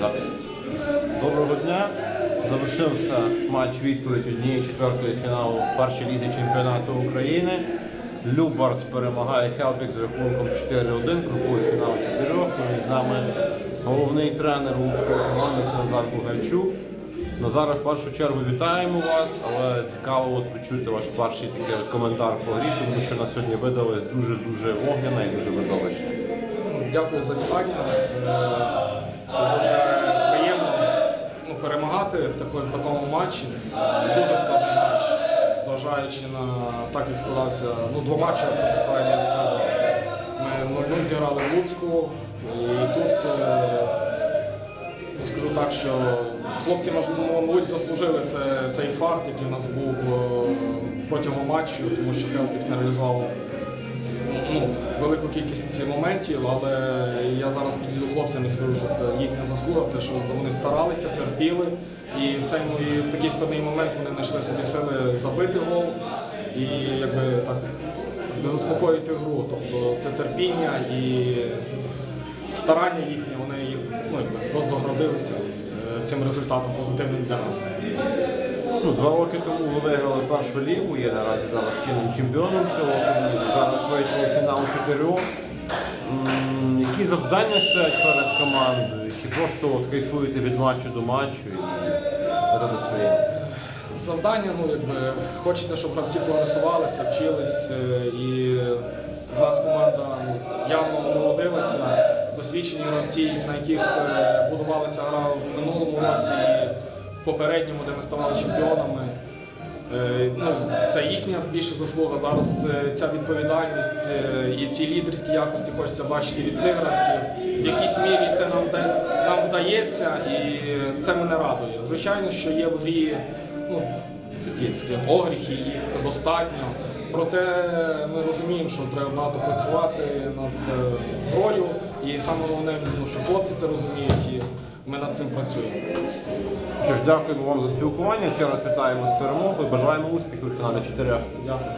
Доброго дня. Завершився матч відповідь однієї четвертої фіналу в першій лізі чемпіонату України. Любард перемагає Хелпік з рахунком 4-1, крокує фінал 4 І з нами головний тренер луцької команди це Назар Бугайчук. Назар, в першу чергу вітаємо вас, але цікаво от почути ваш перший такий коментар по грі, тому що на сьогодні видалось дуже-дуже огняна і дуже видовищна. Ну, Дякую за вітання. Перемагати в, такому матчі. Дуже складний матч, зважаючи на так, як складався ну, два матчі протистояння, я б сказав. Ми 0-0 зіграли в Луцьку, і тут е, скажу так, що хлопці, мабуть, заслужили це, цей факт, який у нас був е, протягом матчу, тому що Хелпікс не реалізував ну, велику кількість моментів, але я зараз підійду хлопцям і скажу, що це їхня заслуга, те, що вони старалися, терпіли. І в цьому і в такий складний момент вони знайшли собі сили забити гол і якби так заспокоїти гру. Тобто це терпіння і старання їхні, вони ну, якби, вознагородилися е, цим результатом позитивним для нас. Ну, два роки тому ви виграли першу лігу, є наразі зараз чинним чемпіоном цього. Вийшли в фінал чотирьох. Які завдання стоять перед командою? Чи просто от кайфуєте від матчу до матчу і робите своє? Завдання, ну якби хочеться, щоб гравці прогресувалися, вчились, е, і в нас команда ну, явно омолодилася. Досвідчені гравці, на яких е, будувалася гра в минулому році і в попередньому, де ми ставали чемпіонами. Е, Ну, це їхня більша заслуга. Зараз е, ця відповідальність е, і ці лідерські якості хочеться бачити від цих гравців. В якійсь мірі це нам, нам вдається, і це мене радує. Звичайно, що є в грі ну, такі, скажімо, огріхи, їх достатньо. Проте ми розуміємо, що треба багато працювати над грою. І саме головне, ну, що хлопці це розуміють, і ми над цим працюємо. Що ж, дякуємо вам за спілкування. Ще раз вітаємо з перемогою. Бажаємо успіхів фіналі чотирьох. Дякую.